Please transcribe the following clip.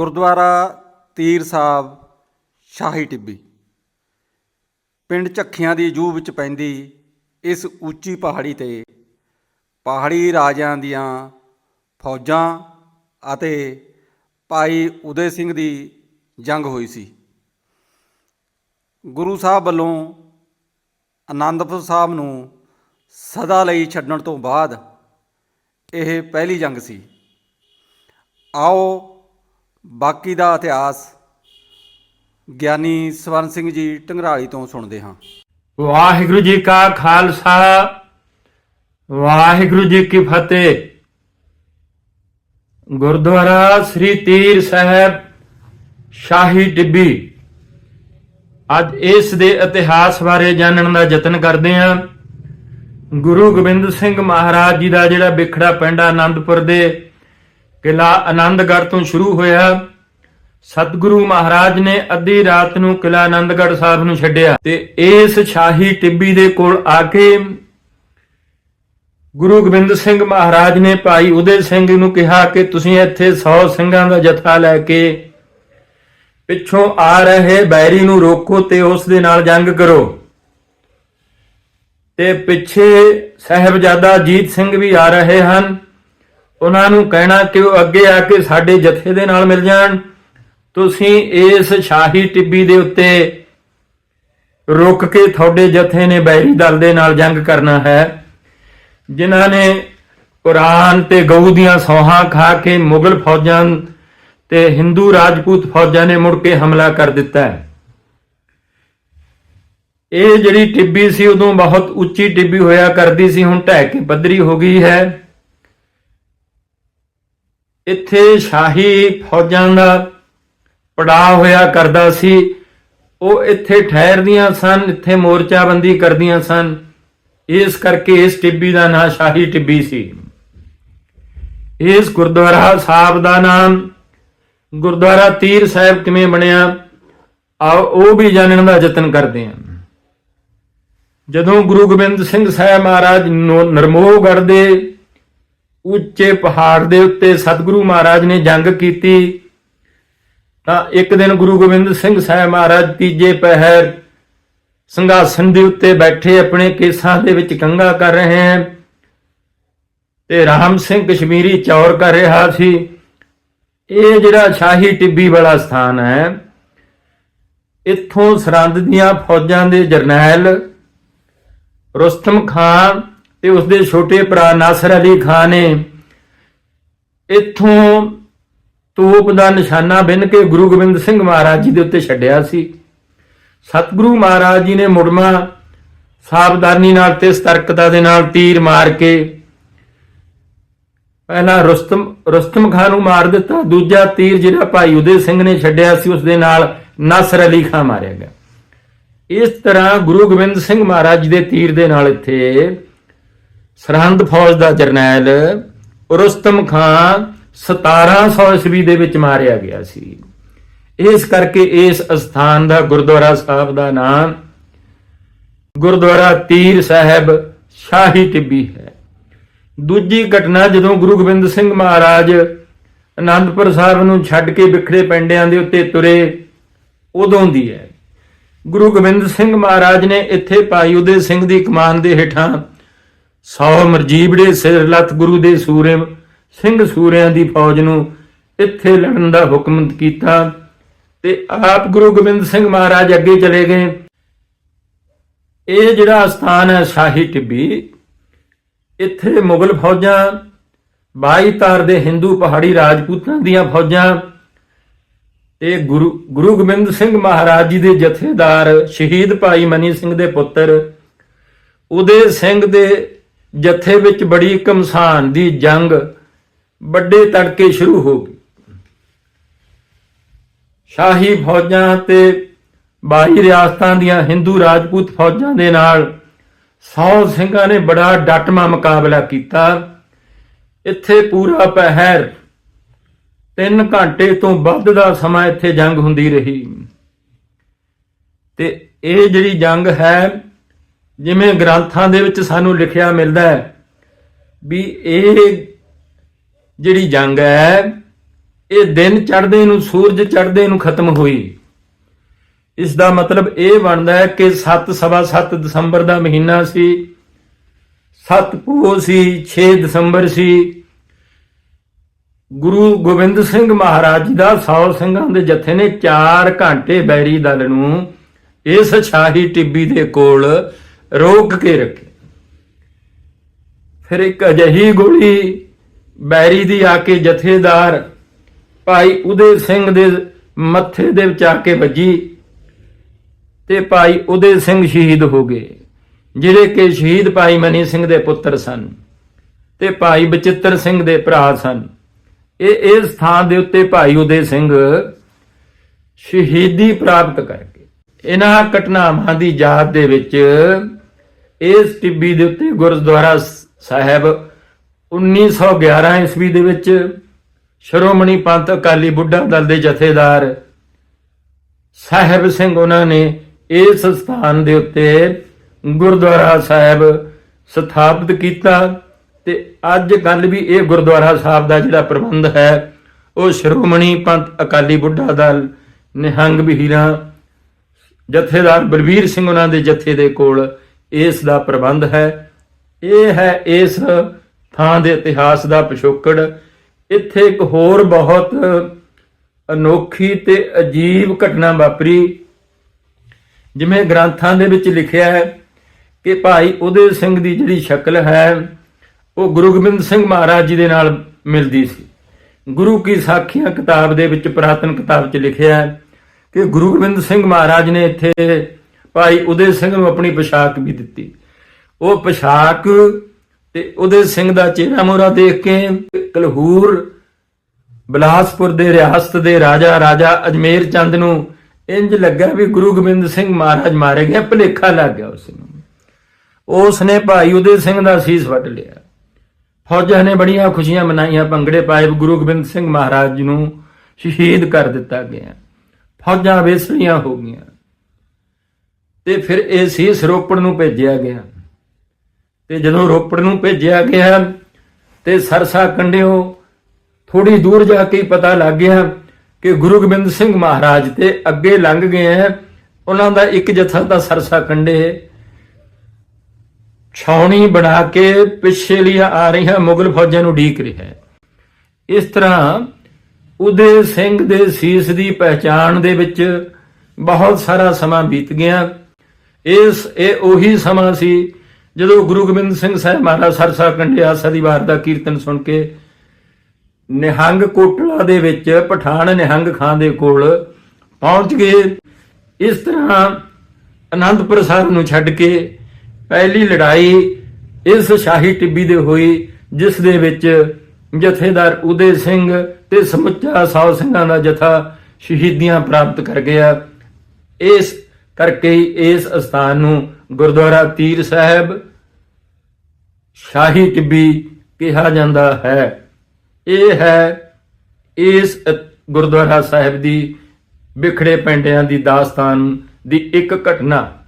ਗੁਰਦੁਆਰਾ ਤੀਰ ਸਾਹਿਬ, ਸ਼ਾਹੀ ਟਿੱਬੀ। ਪਿੰਡ ਝੱਖੀਆਂ ਦੀ ਜੂਹ ਵਿੱਚ ਪੈਂਦੀ ਇਸ ਉੱਚੀ ਪਹਾੜੀ ਤੇ ਪਹਾੜੀ ਰਾਜਿਆਂ ਦੀਆਂ ਫੌਜਾਂ ਅਤੇ ਭਾਈ ਉਦੇ ਸਿੰਘ ਦੀ ਜੰਗ ਹੋਈ ਸੀ। ਗੁਰੂ ਸਾਹਿਬ ਵੱਲੋਂ ਆਨੰਦਪੁਰ ਸਾਹਿਬ ਨੂੰ ਸਦਾ ਲਈ ਛੱਡਣ ਤੋਂ ਬਾਅਦ ਇਹ ਪਹਿਲੀ ਜੰਗ ਸੀ। ਆਓ ਬਾਕੀ ਦਾ ਇਤਿਹਾਸ ਗਿਆਨੀ ਸਵਰਨ ਸਿੰਘ ਜੀ ਢੰਗਰਾਲੀ ਤੋਂ ਸੁਣਦੇ ਹਾਂ। ਵਾਹਿਗੁਰੂ ਜੀ ਕਾ ਖਾਲਸਾ, ਵਾਹਿਗੁਰੂ ਜੀ ਕੀ ਫਤਿਹ। ਗੁਰਦੁਆਰਾ ਸ੍ਰੀ ਤੀਰ ਸਾਹਿਬ, ਸ਼ਾਹੀ ਟਿੱਬੀ ਅੱਜ ਇਸ ਦੇ ਇਤਿਹਾਸ ਬਾਰੇ ਜਾਣਨ ਦਾ ਯਤਨ ਕਰਦੇ ਹਾਂ। ਗੁਰੂ ਗੋਬਿੰਦ ਸਿੰਘ ਮਹਾਰਾਜ ਜੀ ਦਾ ਜਿਹੜਾ ਵਿਖੜਾ ਪਿੰਡ ਆ ਆਨੰਦਪੁਰ ਦੇ ਕਿਲਾ ਆਨੰਦਗੜ੍ਹ ਤੋਂ ਸ਼ੁਰੂ ਹੋਇਆ। ਸਤਿਗੁਰੂ ਮਹਾਰਾਜ ਨੇ ਅੱਧੀ ਰਾਤ ਨੂੰ ਕਿਲਾ ਆਨੰਦਗੜ੍ਹ ਸਾਹਿਬ ਨੂੰ ਛੱਡਿਆ ਤੇ ਇਸ ਸ਼ਾਹੀ ਟਿੱਬੀ ਦੇ ਕੋਲ ਆ ਕੇ ਗੁਰੂ ਗੋਬਿੰਦ ਸਿੰਘ ਮਹਾਰਾਜ ਨੇ ਭਾਈ ਉਦੇ ਸਿੰਘ ਨੂੰ ਕਿਹਾ ਕਿ ਤੁਸੀਂ ਇੱਥੇ 100 ਸਿੰਘਾਂ ਦਾ ਜਥਾ ਲੈ ਕੇ ਪਿੱਛੋਂ ਆ ਰਹੇ ਬੈਰੀ ਨੂੰ ਰੋਕੋ ਤੇ ਉਸ ਦੇ ਨਾਲ ਜੰਗ ਕਰੋ। ਤੇ ਪਿੱਛੇ ਸਹਿਬਜ਼ਾਦਾ ਜੀਤ ਸਿੰਘ ਵੀ ਆ ਰਹੇ ਹਨ। ਉਹਨਾਂ ਨੂੰ ਕਹਿਣਾ ਕਿ ਉਹ ਅੱਗੇ ਆ ਕੇ ਸਾਡੇ ਜਥੇ ਦੇ ਨਾਲ ਮਿਲ ਜਾਣ। ਤੁਸੀਂ ਇਸ ਸ਼ਾਹੀ ਟਿੱਬੀ ਦੇ ਉੱਤੇ ਰੁਕ ਕੇ ਤੁਹਾਡੇ ਜਥੇ ਨੇ ਬੈਰੀ ਦਲ ਦੇ ਨਾਲ ਜੰਗ ਕਰਨਾ ਹੈ। ਜਿਨ੍ਹਾਂ ਨੇ ਕੁਰਾਨ ਤੇ ਗਊ ਦੀਆਂ ਸੌਹਾਂ ਖਾ ਕੇ ਮੁਗਲ ਫੌਜਾਂ ਤੇ ਹਿੰਦੂ ਰਾਜਪੂਤ ਫੌਜਾਂ ਨੇ ਮੁੜ ਕੇ ਹਮਲਾ ਕਰ ਦਿੱਤਾ ਹੈ। ਇਹ ਜਿਹੜੀ ਟਿੱਬੀ ਸੀ, ਉਦੋਂ ਬਹੁਤ ਉੱਚੀ ਟਿੱਬੀ ਹੋਇਆ ਕਰਦੀ ਸੀ, ਹੁਣ ਢਹਿ ਕੇ ਪੱਧਰੀ ਹੋ ਗਈ ਹੈ। ਇੱਥੇ ਸ਼ਾਹੀ ਫੌਜਾਂ ਦਾ ਪੜਾਅ ਹੋਇਆ ਕਰਦਾ ਸੀ। ਉਹ ਇੱਥੇ ਠਹਿਰਦੀਆਂ ਸਨ, ਇੱਥੇ ਮੋਰਚਾਬੰਦੀ ਕਰਦੀਆਂ ਸਨ। ਇਸ ਕਰਕੇ ਇਸ ਟਿੱਬੀ ਦਾ ਨਾਂ ਸ਼ਾਹੀ ਟਿੱਬੀ ਸੀ। ਇਸ ਗੁਰਦੁਆਰਾ ਸਾਹਿਬ ਦਾ ਨਾਮ ਗੁਰਦੁਆਰਾ ਤੀਰ ਸਾਹਿਬ ਕਿਵੇਂ ਬਣਿਆ, ਆਓ ਉਹ ਵੀ ਜਾਣਨ ਦਾ ਯਤਨ ਕਰਦੇ ਹਾਂ। ਜਦੋਂ ਗੁਰੂ ਗੋਬਿੰਦ ਸਿੰਘ ਸਾਹਿਬ ਮਹਾਰਾਜ ਨੋ- ਨਰਮੋਹਗੜ੍ਹ ਦੇ ਉੱਚੇ ਪਹਾੜ ਦੇ ਉੱਤੇ ਸਤਿਗੁਰੂ ਮਹਾਰਾਜ ਨੇ ਜੰਗ ਕੀਤੀ, ਤਾਂ ਇੱਕ ਦਿਨ ਗੁਰੂ ਗੋਬਿੰਦ ਸਿੰਘ ਸਾਹਿਬ ਮਹਾਰਾਜ ਤੀਜੇ ਪਹਿਰ ਸੰਘਾਸਨ ਦੇ ਉੱਤੇ ਬੈਠੇ ਆਪਣੇ ਕੇਸਾਂ ਦੇ ਵਿੱਚ ਕੰਗਾ ਕਰ ਰਹੇ ਹਨ ਤੇ ਰਾਮ ਸਿੰਘ ਕਸ਼ਮੀਰੀ ਚੌਰ ਕਰ ਰਿਹਾ ਸੀ। ਇਹ ਜਿਹੜਾ ਸ਼ਾਹੀ ਟਿੱਬੀ ਵਾਲਾ ਸਥਾਨ ਹੈ, ਇੱਥੋਂ ਸਰੰਦ ਦੀਆਂ ਫੌਜਾਂ ਦੇ ਜਰਨੈਲ ਰੁਸਤਮ ਖਾਨ ਤੇ ਉਸਦੇ ਛੋਟੇ ਭਰਾ ਨਾਸਰ ਅਲੀ ਖਾਨ ਨੇ ਇੱਥੋਂ ਤੋਪ ਦਾ ਨਿਸ਼ਾਨਾ ਬਿੰਨ ਕੇ ਗੁਰੂ ਗੋਬਿੰਦ ਸਿੰਘ ਮਹਾਰਾਜ ਜੀ ਦੇ ਉੱਤੇ ਛੱਡਿਆ ਸੀ। ਸਤਿਗੁਰੂ ਮਹਾਰਾਜ ਜੀ ਨੇ ਮੁੜਮਾ ਸਾਵਧਾਨੀ ਨਾਲ ਤੇ ਸਤਰਕਤਾ ਦੇ ਨਾਲ ਤੀਰ ਮਾਰ ਕੇ ਪਹਿਲਾਂ ਰੁਸਤਮ ਰੁਸਤਮ ਖਾਨ ਨੂੰ ਮਾਰ ਦਿੱਤਾ, ਦੂਜਾ ਤੀਰ ਜਿਹੜਾ ਭਾਈ ਉਦੇ ਸਿੰਘ ਨੇ ਛੱਡਿਆ ਸੀ ਉਸ ਦੇ ਨਾਲ ਨਾਸਰ ਅਲੀ ਖਾਨ ਮਾਰਿਆ ਗਿਆ। ਇਸ ਤਰ੍ਹਾਂ ਗੁਰੂ ਗੋਬਿੰਦ ਸਿੰਘ ਮਹਾਰਾਜ ਜੀ ਦੇ ਤੀਰ ਦੇ ਨਾਲ ਇੱਥੇ ਸਰਹੰਦ ਫੌਜ ਦਾ ਜਰਨੈਲ ਰੁਸਤਮ ਖਾਨ 1700 ਈਸਵੀ ਦੇ ਵਿੱਚ ਮਾਰਿਆ ਗਿਆ ਸੀ। ਇਸ ਕਰਕੇ ਇਸ ਅਸਥਾਨ ਦਾ ਗੁਰਦੁਆਰਾ ਸਾਹਿਬ ਦਾ ਨਾਮ ਗੁਰਦੁਆਰਾ ਤੀਰ ਸਾਹਿਬ ਸ਼ਾਹੀ ਟਿੱਬੀ ਹੈ। ਦੂਜੀ ਘਟਨਾ ਜਦੋਂ ਗੁਰੂ ਗੋਬਿੰਦ ਸਿੰਘ ਮਹਾਰਾਜ ਅਨੰਦਪੁਰ ਸਾਹਿਬ ਨੂੰ ਛੱਡ ਕੇ ਵਿਖੜੇ ਪਿੰਡਿਆਂ ਦੇ ਉੱਤੇ ਤੁਰੇ, ਉਦੋਂ ਦੀ ਹੈ। ਗੁਰੂ ਗੋਬਿੰਦ ਸਿੰਘ ਮਹਾਰਾਜ ਨੇ ਇੱਥੇ ਭਾਈ ਉਦੇ ਸਿੰਘ ਦੀ ਕਮਾਨ ਦੇ ਹੇਠਾਂ ਸੌ ਮਰਜੀਬੜੇ ਸਿਰ ਲੱਤ ਗੁਰੂ ਦੇ ਸੂਰੇ, ਸਿੰਘ ਸੂਰਿਆਂ ਦੀ ਫੌਜ ਨੂੰ ਇੱਥੇ ਲੜਨ ਦਾ ਹੁਕਮ ਕੀਤਾ ਤੇ ਆਪ ਗੁਰੂ ਗੋਬਿੰਦ ਸਿੰਘ ਮਹਾਰਾਜ ਅੱਗੇ ਚਲੇ ਗਏ। ਇਹ ਜਿਹੜਾ ਸਥਾਨ ਹੈ ਸ਼ਾਹੀ ਟਿੱਬੀ, ਇੱਥੇ ਮੁਗਲ ਫੌਜਾਂ 22 ਤਾਰ ਦੇ ਹਿੰਦੂ ਪਹਾੜੀ ਰਾਜਪੂਤਾਂ ਦੀਆਂ ਫੌਜਾਂ ਤੇ ਗੁਰੂ ਗੁਰੂ ਗੋਬਿੰਦ ਸਿੰਘ ਮਹਾਰਾਜ ਜੀ ਦੇ ਜਥੇਦਾਰ ਸ਼ਹੀਦ ਭਾਈ ਮਨੀ ਸਿੰਘ ਦੇ ਪੁੱਤਰ ਉਦੇ ਸਿੰਘ ਦੇ ਜਥੇ ਵਿੱਚ ਬੜੀ ਕਮਸਾਨ ਦੀ ਜੰਗ ਵੱਡੇ ਤੜਕੇ ਸ਼ੁਰੂ ਹੋ ਗਈ। ਸ਼ਾਹੀ ਫੌਜਾਂ ਤੇ ਬਾਈ ਰਿਆਸਤਾਂ ਦੀਆਂ ਹਿੰਦੂ ਰਾਜਪੂਤ ਫੌਜਾਂ ਦੇ ਨਾਲ 100 ਸਿੰਘਾਂ ਨੇ ਬੜਾ ਡਟਮਾ ਮੁਕਾਬਲਾ ਕੀਤਾ। ਇੱਥੇ ਪੂਰਾ ਪਹਿਰ 3 ਘੰਟੇ ਤੋਂ ਵੱਧ ਦਾ ਸਮਾਂ ਇੱਥੇ ਜੰਗ ਹੁੰਦੀ ਰਹੀ। ਤੇ ਇਹ ਜਿਹੜੀ ਜੰਗ ਹੈ ਜਿਵੇਂ ਗ੍ਰੰਥਾਂ ਦੇ ਵਿੱਚ ਸਾਨੂੰ ਲਿਖਿਆ ਮਿਲਦਾ ਹੈ ਵੀ ਇਹ ਜਿਹੜੀ ਜੰਗ ਹੈ, ਇਹ ਦਿਨ ਚੜ੍ਹਦੇ ਨੂੰ, ਸੂਰਜ ਚੜ੍ਹਦੇ ਨੂੰ ਖਤਮ ਹੋਈ। ਇਸ ਦਾ ਮਤਲਬ ਇਹ ਬਣਦਾ ਹੈ ਕਿ 7 ਸਵਾ 7 ਦਸੰਬਰ ਦਾ ਮਹੀਨਾ ਸੀ 7 ਪੋ ਸੀ 6 ਦਸੰਬਰ ਸੀ। ਗੁਰੂ ਗੋਬਿੰਦ ਸਿੰਘ ਮਹਾਰਾਜ ਜੀ ਦਾ 100 ਸਿੰਘਾਂ ਦੇ ਜਥੇ ਨੇ 4 ਘੰਟੇ ਬੈਰੀ ਦਲ ਨੂੰ ਇਸ ਸ਼ਾਹੀ ਟਿੱਬੀ ਦੇ ਕੋਲ ਰੋਕ ਕੇ ਰੱਖੀ। ਫਿਰ ਇੱਕ ਅਜਿਹੀ ਗੋਲੀ ਬੈਰੀ ਦੀ ਆ ਕੇ ਜਥੇਦਾਰ ਭਾਈ ਉਦੇ ਸਿੰਘ ਦੇ ਮੱਥੇ ਦੇ ਵਿੱਚ ਆ ਕੇ ਵੱਜੀ ਤੇ ਭਾਈ ਉਦੇ ਸਿੰਘ ਸ਼ਹੀਦ ਹੋ ਗਏ, ਜਿਹੜੇ ਕਿ ਸ਼ਹੀਦ ਭਾਈ ਮਨੀ ਸਿੰਘ ਦੇ ਪੁੱਤਰ ਸਨ ਤੇ ਭਾਈ ਬਚਿੱਤਰ ਸਿੰਘ ਦੇ ਭਰਾ ਸਨ। ਇਹ ਇਸ ਥਾਂ ਦੇ ਉੱਤੇ ਭਾਈ ਉਦੇ ਸਿੰਘ ਸ਼ਹੀਦੀ ਪ੍ਰਾਪਤ ਕਰਕੇ। ਇਹਨਾਂ ਘਟਨਾਵਾਂ ਦੀ ਯਾਦ ਦੇ ਵਿੱਚ ਇਸ ਟਿੱਬੀ ਦੇ ਉੱਤੇ ਗੁਰਦੁਆਰਾ ਸ- ਸਾਹਿਬ 1911 ਈਸਵੀ ਦੇ ਵਿੱਚ ਸ਼੍ਰੋਮਣੀ ਪੰਥ ਅਕਾਲੀ ਬੁੱਢਾ ਦਲ ਦੇ ਜਥੇਦਾਰ ਸਾਹਿਬ ਸਿੰਘ ਉਹਨਾਂ ਨੇ ਇਸ ਸਥਾਨ ਦੇ ਉੱਤੇ ਗੁਰਦੁਆਰਾ ਸਾਹਿਬ ਸਥਾਪਿਤ ਕੀਤਾ ਤੇ ਅੱਜ ਕੱਲ ਵੀ ਇਹ ਗੁਰਦੁਆਰਾ ਸਾਹਿਬ ਦਾ ਜਿਹੜਾ ਪ੍ਰਬੰਧ ਹੈ, ਉਹ ਸ਼੍ਰੋਮਣੀ ਪੰਥ ਅਕਾਲੀ ਬੁੱਢਾ ਦਲ ਨਿਹੰਗ ਬਹੀਰਾਂ, ਜਥੇਦਾਰ ਬਲਵੀਰ ਸਿੰਘ ਉਹਨਾਂ ਦੇ ਜਥੇ ਦੇ ਕੋਲ ਇਸ ਦਾ ਪ੍ਰਬੰਧ ਹੈ। ਇਹ ਹੈ ਇਸ ਥਾਂ ਦੇ ਇਤਿਹਾਸ ਦਾ ਪਿਛੋਕੜ। ਇੱਥੇ ਇੱਕ ਹੋਰ ਬਹੁਤ ਅਨੋਖੀ ਤੇ ਅਜੀਬ ਘਟਨਾ ਵਾਪਰੀ, ਜਿਵੇਂ ਗ੍ਰੰਥਾਂ ਦੇ ਵਿੱਚ ਲਿਖਿਆ ਹੈ ਕਿ ਭਾਈ ਉਦੇ ਸਿੰਘ ਦੀ ਜਿਹੜੀ ਸ਼ਕਲ ਹੈ, ਉਹ ਗੁਰੂ ਗੋਬਿੰਦ ਸਿੰਘ ਮਹਾਰਾਜ ਜੀ ਦੇ ਨਾਲ ਮਿਲਦੀ ਸੀ। ਗੁਰੂ ਕੀ ਸਾਖੀਆਂ ਕਿਤਾਬ ਦੇ ਵਿੱਚ ਪ੍ਰਾਤਨ ਕਿਤਾਬ 'ਚ ਲਿਖਿਆ ਹੈ ਕਿ ਗੁਰੂ ਗੋਬਿੰਦ ਸਿੰਘ ਮਹਾਰਾਜ ਨੇ ਇੱਥੇ ਭਾਈ ਉਦੇ ਸਿੰਘ ਨੂੰ ਆਪਣੀ ਪੋਸ਼ਾਕ ਵੀ ਦਿੱਤੀ। ਉਹ ਪੋਸ਼ਾਕ ਤੇ ਉਦੇ ਸਿੰਘ ਦਾ ਚਿਹਰਾ ਮੋਰਾ ਦੇਖ ਕੇ ਕਲਹੂਰ, ਬਿਲਾਸਪੁਰ ਦੇ ਰਿਆਸਤ ਦੇ ਰਾਜਾ ਰਾਜਾ ਅਜਮੇਰ ਚੰਦ ਨੂੰ ਇੰਜ ਲੱਗਾ ਵੀ ਗੁਰੂ ਗੋਬਿੰਦ ਸਿੰਘ ਮਹਾਰਾਜ ਮਾਰੇ ਗਏ, ਭੁਲੇਖਾ ਲੱਗ ਗਿਆ ਉਸ ਨੂੰ। ਉਸ ਨੇ ਭਾਈ ਉਦੇ ਸਿੰਘ ਦਾ ਸੀਸ ਵੱਟ ਲਿਆ। ਫੌਜਾਂ ਨੇ ਬੜੀਆਂ ਖੁਸ਼ੀਆਂ ਮਨਾਈਆਂ, ਭੰਗੜੇ ਪਾਏ, ਗੁਰੂ ਗੋਬਿੰਦ ਸਿੰਘ ਮਹਾਰਾਜ ਨੂੰ ਸ਼ਹੀਦ ਕਰ ਦਿੱਤਾ ਗਿਆ। ਫੌਜਾਂ ਵੇਸਲੀਆਂ ਹੋ ਗਈਆਂ। ਤੇ ਫਿਰ ਇਹ ਸੀਸ ਰੋਪੜ ਨੂੰ ਭੇਜਿਆ ਗਿਆ। ਤੇ ਜਦੋਂ ਰੋਪੜ ਨੂੰ ਭੇਜਿਆ ਗਿਆ ਤੇ ਸਰਸਾ ਕੰਡਿਓ ਥੋੜੀ ਦੂਰ ਜਾ ਕੇ ਪਤਾ ਲੱਗ ਗਿਆ ਕਿ ਗੁਰੂ ਗੋਬਿੰਦ ਸਿੰਘ ਮਹਾਰਾਜ ਤੇ ਅੱਗੇ ਲੰਘ ਗਏ ਹੈ। ਉਹਨਾਂ ਦਾ ਇੱਕ ਜਥਾ ਤਾਂ ਸਰਸਾ ਕੰਡੇ ਛਾਉਣੀ ਬਣਾ ਕੇ ਪਿੱਛੇ ਲਈ ਆ ਰਹੀਆਂ ਮੁਗਲ ਫੌਜਾਂ ਨੂੰ ਢੀਕ ਰਿਹਾ ਹੈ। ਇਸ ਤਰ੍ਹਾਂ ਉਦੇ ਸਿੰਘ ਦੇ ਸੀਸ ਦੀ ਪਹਿਚਾਣ ਦੇ ਵਿੱਚ ਬਹੁਤ ਸਾਰਾ ਸਮਾਂ ਬੀਤ ਗਿਆ। ਇਸ, ਇਹ ਉਹੀ ਸਮਾਂ ਸੀ ਜਦੋਂ ਗੁਰੂ ਗੋਬਿੰਦ ਸਿੰਘ ਸਾਹਿਬ ਮਹਾਰਾਜ ਸਰਸਾ ਕੰਡੇ ਆਸਾ ਵਾਰ ਦਾ ਕੀਰਤਨ ਸੁਣ ਕੇ ਨਿਹੰਗ ਕੋਟਲਾ ਦੇ ਵਿੱਚ, ਪਠਾਨ ਨਿਹੰਗ ਖਾਂ ਦੇ ਕੋਲ ਪਹੁੰਚ ਗਏ। ਇਸ ਤਰ੍ਹਾਂ ਅਨੰਦਪੁਰ ਸਾਹਿਬ ਨੂੰ ਛੱਡ ਕੇ ਪਹਿਲੀ ਲੜਾਈ ਇਸ ਸ਼ਾਹੀ ਟਿੱਬੀ ਦੇ ਹੋਈ, ਜਿਸ ਦੇ ਵਿੱਚ ਜਥੇਦਾਰ ਉਦੇ ਸਿੰਘ ਤੇ ਸਮੁੱਚਾ ਸੌ ਸਿੰਘਾਂ ਦਾ ਜਥਾ ਸ਼ਹੀਦੀਆਂ ਪ੍ਰਾਪਤ ਕਰ ਗਿਆ। ਇਸ ਕਰਕੇ ਇਸ ਸਥਾਨ ਨੂੰ ਗੁਰਦੁਆਰਾ ਤੀਰ ਸਾਹਿਬ ਸ਼ਾਹੀ ਟਿੱਬੀ ਕਿਹਾ ਜਾਂਦਾ ਹੈ। ਇਹ ਹੈ ਇਸ ਗੁਰਦੁਆਰਾ ਸਾਹਿਬ ਦੀ ਵਿਖੜੇ ਪਿੰਡਿਆਂ ਦੀ ਦਾਸਤਾਨ ਦੀ ਇੱਕ ਘਟਨਾ।